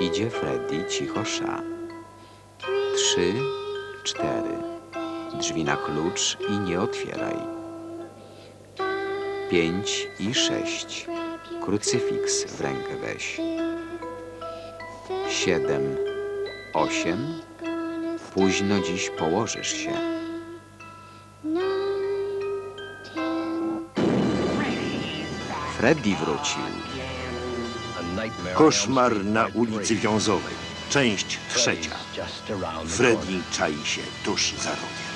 Idzie Freddy, cicho sza. Trzy, cztery. Drzwi na klucz i nie otwieraj. Pięć i sześć. Krucyfiks w rękę weź. Siedem, osiem. Późno dziś położysz się. Freddy wrócił. Koszmar na ulicy Wiązowej. Część trzecia. Freddy czai się tuż za rogiem.